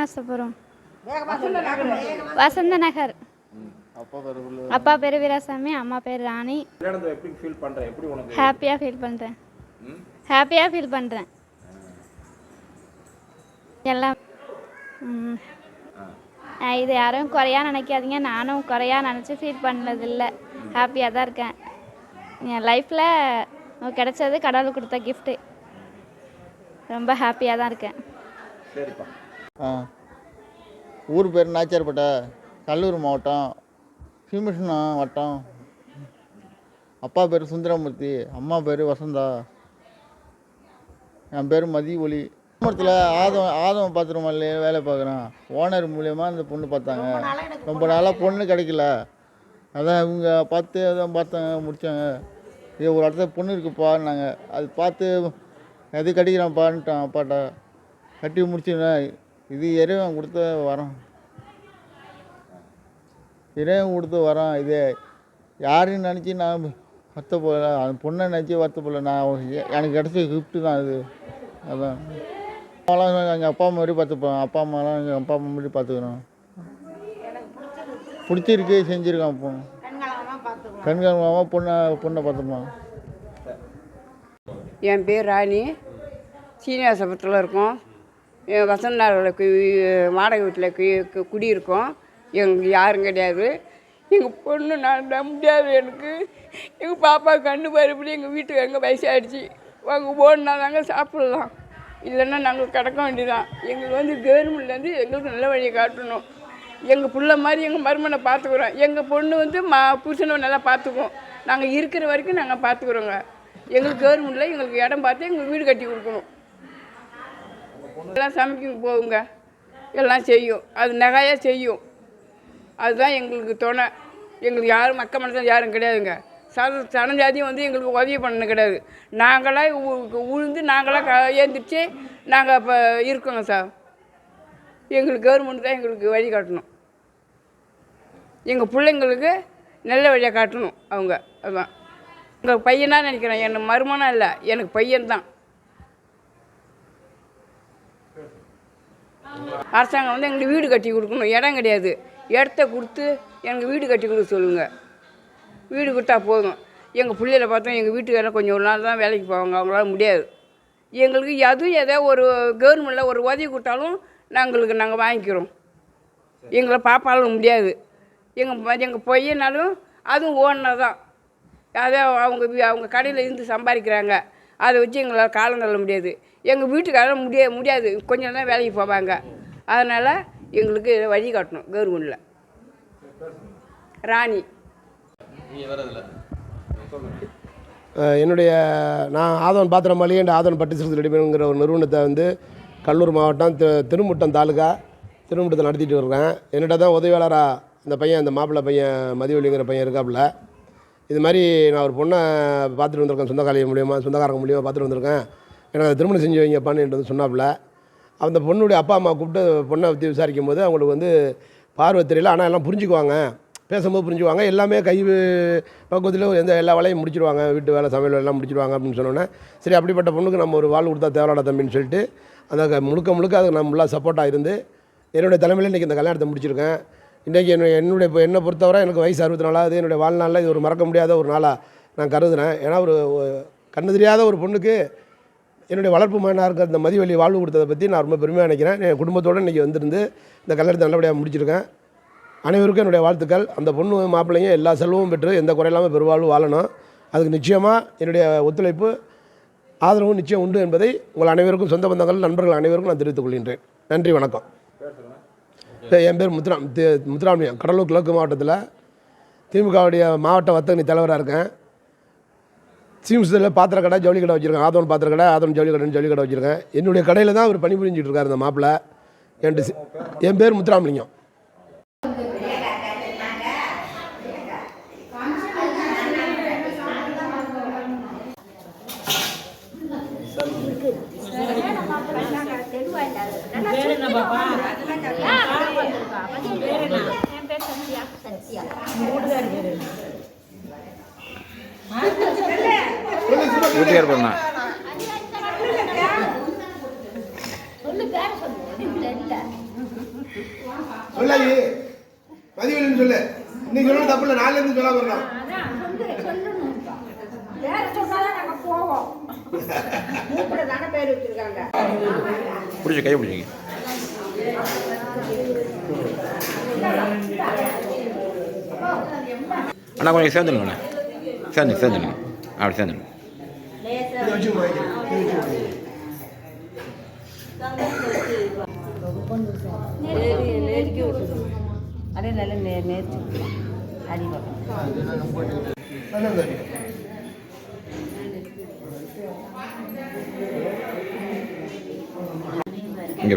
சீனிவாசபுரம் வசந்த நகர். அப்பா பேர் சொல்லு. அப்பா பேர் வீராசாமி அம்மா பேர் ராணி. ஹாப்பியாக ஃபீல் பண்ணுறேன்? ஹாப்பியாக ஃபீல் பண்ணுறேன் எல்லாம் இது யாரும் குறையா நினைக்காதீங்க. நானும் குறையா நினச்சி ஃபீல் பண்ணதில்லை. ஹாப்பியாக தான் இருக்கேன். என் லைஃப்பில் கிடைச்சது கடவுள் கொடுத்த கிஃப்ட்டு ரொம்ப ஹாப்பியாக தான் இருக்கேன். சரிப்பா. ஆ. ஊர் பேர் நாச்சியார்பேட்டை கல்லூர் மாவட்டம் சீமிஷன் வட்டம். அப்பா பேர் சுந்தரமூர்த்தி அம்மா பேர் வசந்தா. என் பேர் மதி ஒளி. கிராமத்தில் ஆதம் ஆதம் பாத்திரமல்ல வேலை பார்க்குறேன். ஓனர் மூலியமா இந்த பொண்ணு பார்த்தாங்க. ரொம்ப நாளாக பொண்ணு கிடைக்கல. அதான் இவங்க பார்த்து அதான் பார்த்தாங்க முடித்தாங்க இது ஒரு இடத்துல பொண்ணு இருக்குப்பான்னாங்க. அது பார்த்து எது கட்டிக்கிறான்ப்பான்ட்டான் அப்பாட்ட. கட்டி முடிச்சுனேன் இது இறைவன் கொடுத்த வரம். இறைவன் கொடுத்த வரம் இது. யாரையும் நினச்சி நான் வருத்தப்படல அந்த பொண்ணை நினச்சி வருத்தப்படல நான் எனக்கு கிடச்ச கிஃப்ட்டு தான் இது. அதான். அம்மாலாம் எங்கள் அப்பா அம்மா மாதிரி பார்த்துப்போம் அப்பா அம்மாலாம் எங்கள் அப்பா அம்மா மாதிரி பார்த்துக்கிறோம் பிடிச்சிருக்கு செஞ்சுருக்கான் அப்போ கண்காணமாக பொண்ணை பொண்ணை பார்த்துப்போம் என் பேர் ராணி. சீனிவாசபுரத்தில் இருக்கோம். என் வசந்த நகரில் கு வாடகை வீட்டில் கு கு- குடியிருக்கோம். எங்களுக்கு யாரும் கிடையாது. எங்கள் பொண்ணு நான் நம்ப முடியாது எனக்கு. எங்கள் பாப்பா கண்ணு பருப்படி எங்கள் வீட்டுக்கு எங்கள் வயசாகிடுச்சு அவங்க ஓடினா தாங்க சாப்பிட்லாம். இல்லைன்னா நாங்கள் கிடக்க வேண்டியதான் எங்களுக்கு வந்து கவர்மெண்ட்லேருந்து எங்களுக்கு நல்ல வழியை காட்டணும். எங்கள் பிள்ளை மாதிரி எங்கள் மருமனை பார்த்துக்குறோம் எங்கள் பொண்ணு வந்து மா புருஷனை நல்லா பார்த்துக்குவோம் நாங்கள் இருக்கிற வரைக்கும் நாங்கள் பார்த்துக்குறோங்க எங்களுக்கு கவர்மெண்ட்டில் எங்களுக்கு இடம் பார்த்து எங்களுக்கு வீடு கட்டி கொடுக்கணும். எல்லாம் சமைக்க போகுங்க. எல்லாம் செய்யும். அது நகையாக செய்யும். அதுதான் எங்களுக்கு துணை. எங்களுக்கு யாரும் மக்க மனசன் யாரும் கிடையாதுங்க. சன சனஜாதியும் வந்து எங்களுக்கு உதவி பண்ண கிடையாது. நாங்களாக உழுந்து நாங்களாக ஏந்திரிச்சு நாங்கள் இப்போ இருக்கோங்க சார். எங்களுக்கு கவர்மெண்ட் தான் எங்களுக்கு வழி காட்டணும். எங்கள் பிள்ளைங்களுக்கு நல்ல வழியாக காட்டணும் அவங்க. அதுதான் எங்கள் பையனாக நினைக்கிறேன். எனக்கு மருமனா இல்லை. எனக்கு பையன்தான் அரசாங்கம் வந்து எங்களுக்கு வீடு கட்டி கொடுக்கணும். இடம் கிடையாது. இடத்த கொடுத்து எனக்கு வீடு கட்டி கொடுக்க சொல்லுங்கள் வீடு கொடுத்தா போதும். எங்கள் பிள்ளைகளை பார்த்தோம் எங்கள் வீட்டுக்காரர் கொஞ்சம் ஒரு நாள் தான் வேலைக்கு போவாங்க. அவங்களால முடியாது. எங்களுக்கு அதுவும் ஏதோ ஒரு கவர்மெண்ட்டில் ஒரு உதவி கொடுத்தாலும் நாங்களுக்கு நாங்கள் வாங்கிக்கிறோம். எங்களை பாப்பாலும் முடியாது. எங்கள் எங்கள் பொய்யனாலும் அதுவும் ஓனர் தான். அதை அவங்க வீ- அவங்க கடையில் இருந்து சம்பாதிக்கிறாங்க. அதை வச்சு எங்களால் காலம் தள்ள முடியாது. எங்கள் வீட்டுக்காரர் முடிய முடியாது. கொஞ்சம் தான் வேலைக்கு போவாங்க. அதனால் எங்களுக்கு வழி காட்டணும் கவர்மெண்ட்டில் ராணி. என்னுடைய நான் ஆதவன் பாத்திரமாளி என்ற ஆதவன் பட்டு சிறுத்தை ரெடிமேடுங்கிற ஒரு நிறுவனத்தை வந்து கடலூர் மாவட்டம் தி திருமுட்டம் தாலுகா திருமுட்டத்தில் நடத்திட்டு இருக்கேன் என்னிட்ட தான் உதவியாளராக இந்த பையன் இந்த மாப்பிள்ளை பையன் மதிவெளிங்கிற பையன் இருக்காப்புல. இது மாதிரி நான் ஒரு பொண்ணை பார்த்துட்டு வந்திருக்கேன் சொந்தக்காலிய மூலியமாக சொந்தக்காரங்க மூலியமாக பார்த்துட்டு வந்திருக்கேன். எனக்கு திருமணம் செஞ்சு வைங்கப்பான்னு என்கிட்ட சொன்னாப்புல. அந்த பொண்ணுடைய அப்பா அம்மா கூப்பிட்டு பொண்ணை பற்றி விசாரிக்கும் போது அவங்களுக்கு வந்து பார்வை தெரியல. ஆனால் எல்லாம் புரிஞ்சுக்குவாங்க. பேசும்போது புரிஞ்சுக்குவாங்க. எல்லாமே கை பக்குவத்தில் எந்த எல்லா வேலையும் முடிச்சிடுவாங்க வீட்டு வேலை சமையல் வேலைலாம் முடிச்சிருவாங்க அப்படின்னு சொன்னோன்னே சரி அப்படிப்பட்ட பொண்ணுக்கு நம்ம ஒரு வாழ் கொடுத்தா தேவையான தம்பின்னு சொல்லிட்டு அந்த முழுக்க முழுக்க அதுக்கு நான் ஃபுல்லாக சப்போர்ட்டாக இருந்து என்னுடைய தலைமையில் இன்றைக்கி இந்த கல்யாணத்தை முடிச்சிருக்கேன். இன்றைக்கி என்னுடைய என்னுடைய இப்போ என்னை பொறுத்தவரை எனக்கு வயசு அறுபத்தி நாலாவது என்னுடைய வாழ்நாளில் இது ஒரு மறக்க முடியாத ஒரு நாளாக நான் கருதுறேன். ஏன்னா ஒரு கண்ணு தெரியாத ஒரு பொண்ணுக்கு என்னுடைய வளர்ப்பு மகனாக இருக்க இந்த மதிவெளி வாழ்வு கொடுத்ததை பற்றி நான் ரொம்ப பெருமையாக நினைக்கிறேன். என் குடும்பத்தோடு இன்றைக்கி வந்திருந்து இந்த கல்யாணத்தை நல்லபடியாக முடிச்சிருக்கேன். அனைவருக்கும் என்னுடைய வாழ்த்துக்கள். அந்த பொண்ணு மாப்பிள்ளைங்க எல்லா செல்வமும் பெற்று எந்த குறையில்லாமல் பெருவாழ்வு வாழணும். அதுக்கு நிச்சயமாக என்னுடைய ஒத்துழைப்பு ஆதரவும் நிச்சயம் உண்டு என்பதை உங்கள் அனைவருக்கும் சொந்த பந்தங்கள் நண்பர்கள் அனைவருக்கும் நான் தெரிவித்துக் கொள்கின்றேன். நன்றி வணக்கம். என் பேர் முத்துராம் தி- முத்துராமலிங்கம் கடலூர் கிழக்கு மாவட்டத்தில். திமுகவுடைய மாவட்ட வர்த்தகனி தலைவராக இருக்கேன். சீம்ஸில் பாத்திர கடை ஜவுளி கடை வச்சுருக்கேன். ஆதவன் பாத்திர கடை ஆதவன் ஜவுளி கடைன்னு ஜவுளி கடை வச்சுருக்கேன். என்னுடைய கடையில் தான் அவர் பணிபுரிஞ்சிட்டு இருக்கார் இந்த மாப்பிள்ளை என் சி- என் பேர் முத்துராமலிங்கம். வீட்டுக்கார் பண்ணா சொல்லாயி. பதிவில்லைன்னு சொல்லு. இன்னைக்கு சொல்லணும் தப்பு இல்லை. வரலாம் அதான் சொல்லு வச்சிருக்காங்க. பிடிச்சி கை பிடிச்சிங்க. அண்ணா கொஞ்சம் சேர்ந்துடுங்க அண்ணா சேர்ந்து சேர்ந்துடுங்க அப்படி சேர்ந்துடுங்க இதை வச்சு வாங்கிக்கிறேன் அதே நல்ல நே நேற்று அடிவா இங்கே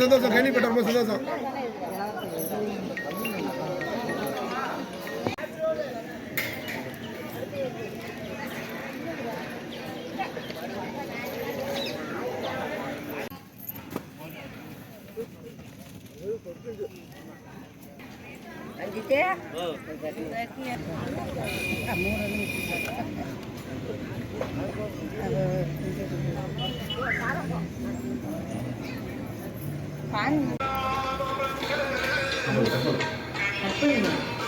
सदा सा खैनी बेटा मैं सदा सा Anjite? Oh. Kamu renung. あ、そうか。